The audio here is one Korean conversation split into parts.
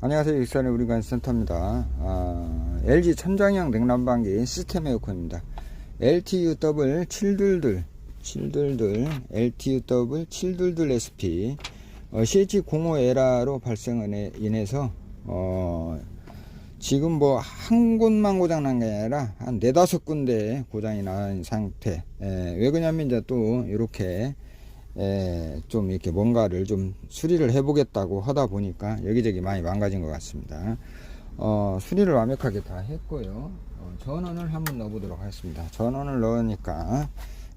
안녕하세요. 익산의 우리관 센터입니다. 아, LG 천장형 냉난방기 시스템 에어컨입니다. LTU 더블 722 722 LTU 더블 722 SP 어, CH05 에라로 발생을 인해서 어, 지금 뭐 한 곳만 고장 난 게 아니라 한 네다섯 군데 고장이 난 상태. 에, 왜 그러냐면 이제 또 이렇게 에, 좀 이렇게 뭔가를 좀 수리를 해보겠다고 하다 보니까 여기저기 많이 망가진 것 같습니다. 어, 수리를 완벽하게 다 했고요. 어, 전원을 한번 넣어보도록 하겠습니다. 전원을 넣으니까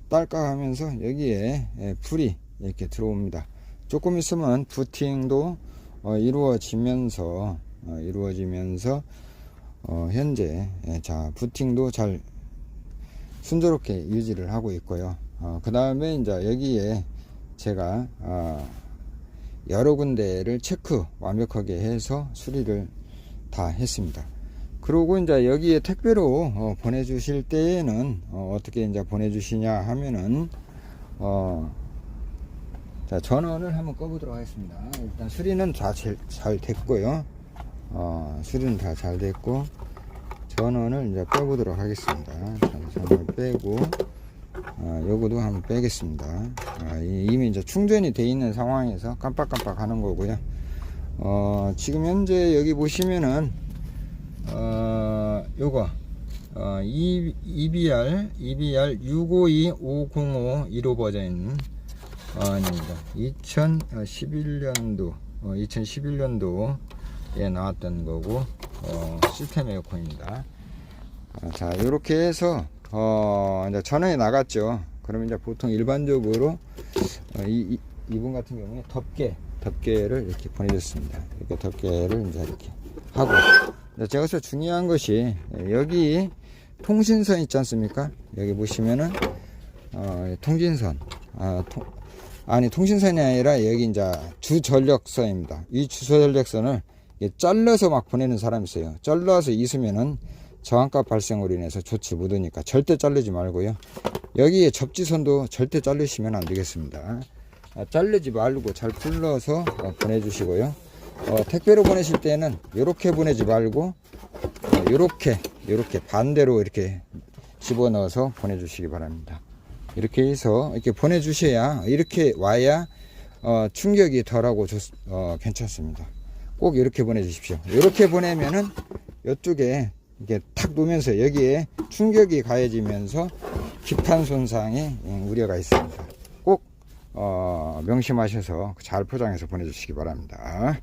딸깍하면서 여기에 에, 불이 이렇게 들어옵니다. 조금 있으면 부팅도 어, 이루어지면서 어, 이루어지면서 어, 현재 예, 자 부팅도 잘 순조롭게 유지를 하고 있고요. 어, 그 다음에 이제 여기에 제가 어, 여러 군데를 체크 완벽하게 해서 수리를 다 했습니다. 그리고 이제 여기에 택배로 어, 보내주실 때에는 어, 떻게 이제 보내주시냐 하면은 어, 자 전원을 한번 꺼보도록 하겠습니다. 일단 수리는 다 잘 됐고요. 어, 수리는 다 잘 됐고 전원을 이제 빼보도록 하겠습니다. 자, 전원을 빼고 아, 요거도 한번 빼겠습니다. 아, 이- 이미 이제 충전이 돼 있는 상황에서 깜빡깜빡 하는 거고요. 어, 지금 현재 여기 보시면은 어, 요거 어, E- EBR EBR 652505 1호 버전 어, 아닙니다. 2011년도 어, 2011년도에 나왔던 거고 어, 시스템 에어컨입니다. 아, 자, 이렇게 해서 어, 이제 전원이 나갔죠. 그러면 이제 보통 일반적으로 어, 이, 이 이 분 같은 경우에 덮개, 덮개를 이렇게 보내줬습니다. 이렇게 덮개를 이제 이렇게 하고. 제가 서 중요한 것이 여기 통신선 있지 않습니까? 여기 보시면은 어, 통신선. 아, 통, 아니 통신선이 아니라 여기 이제 주전력선입니다. 이 주전력선을 잘라서 막 보내는 사람이 있어요. 잘라서 있으면은 저항값 발생으로 인해서 좋지 못하니까 절대 자르지 말고요. 여기에 접지선도 절대 자르시면 안 되겠습니다. 아, 자르지 말고 잘 풀러서 어, 보내주시고요. 어, 택배로 보내실 때는 이렇게 보내지 말고 이렇게 이렇게 반대로 이렇게 집어넣어서 보내주시기 바랍니다. 이렇게 해서 이렇게 보내주셔야 이렇게 와야 어, 충격이 덜하고 좋, 어, 괜찮습니다. 꼭 이렇게 보내주십시오. 이렇게 보내면은 이쪽에 이게 탁 놓으면서 여기에 충격이 가해지면서 기판 손상의 음, 우려가 있습니다. 꼭 어, 명심하셔서 잘 포장해서 보내주시기 바랍니다.